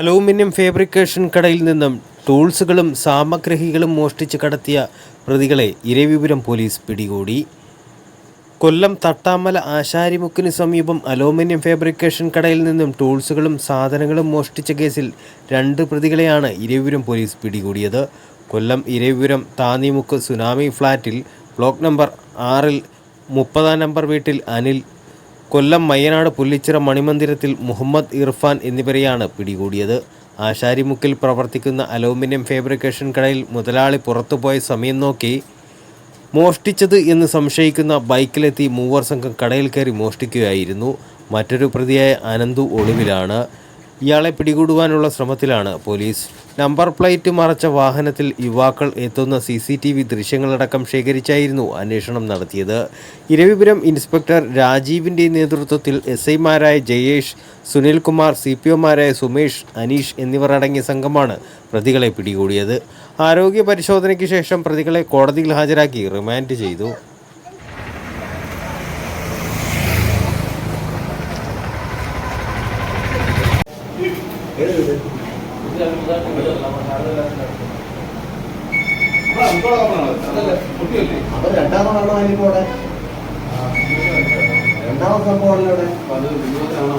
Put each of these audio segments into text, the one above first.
Aluminium fabrication കടയിൽ നിന്നും ടൂൾസുകളും സാമഗ്രഹികളും മോഷ്ടിച്ച് കടത്തിയ പ്രതികളെ ഇരവിപുരം പോലീസ് പിടികൂടി. കൊല്ലം തട്ടാമല ആശാരിമുക്കിന് സമീപം അലൂമിനിയം ഫാബ്രിക്കേഷൻ കടയിൽ നിന്നും ടൂൾസുകളും സാധനങ്ങളും മോഷ്ടിച്ച കേസിൽ രണ്ട് പ്രതികളെയാണ് ഇരവിപുരം പോലീസ് പിടികൂടിയത്. കൊല്ലം ഇരവിപുരം താന്നിമുക്ക് സുനാമി ഫ്ലാറ്റിൽ ബ്ലോക്ക് നമ്പർ ആറിൽ മുപ്പതാം നമ്പർ വീട്ടിൽ അനിൽ കൊല്ലം മയ്യനാട് പുല്ലിച്ചിറ മണിമന്ദിരത്തിൽ മുഹമ്മദ് ഇർഫാൻ എന്നിവരെയാണ് പിടികൂടിയത്. ആശാരിമുക്കിൽ പ്രവർത്തിക്കുന്ന അലൂമിനിയം ഫാബ്രിക്കേഷൻ കടയിൽ മുതലാളി പുറത്തുപോയ സമയം നോക്കി മോഷ്ടിച്ചത് എന്ന് സംശയിക്കുന്ന ബൈക്കിലെത്തി മൂവർ സംഘം കടയിൽ കയറി മോഷ്ടിക്കുകയായിരുന്നു. മറ്റൊരു പ്രതിയായ അനന്തു ഒളിവിലാണ്. ഇയാളെ പിടികൂടുവാനുള്ള ശ്രമത്തിലാണ് പോലീസ്. നമ്പർ പ്ലേറ്റ് മറച്ച വാഹനത്തിൽ യുവാക്കൾ എത്തുന്ന സി സി ടി വി ദൃശ്യങ്ങളടക്കം ശേഖരിച്ചായിരുന്നു അന്വേഷണം നടത്തിയത്. ഇരവിപുരം ഇൻസ്പെക്ടർ രാജീവിന്റെ നേതൃത്വത്തിൽ എസ് ഐമാരായ ജയേഷ് സുനിൽകുമാർ സി പി ഒമാരായ സുമേഷ് അനീഷ് എന്നിവർ അടങ്ങിയ സംഘമാണ് പ്രതികളെ പിടികൂടിയത്. ആരോഗ്യ പരിശോധനയ്ക്ക് ശേഷം പ്രതികളെ കോടതിയിൽ ഹാജരാക്കി റിമാൻഡ് ചെയ്തു. രണ്ടാമതാണോ അതിനിപ്പോ അവിടെ രണ്ടാമത് സംഭവമാണല്ലോ അവിടെ ഇരുപത്തിനാണോ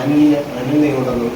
മാന്യ അനുനയുണ്ടെന്നും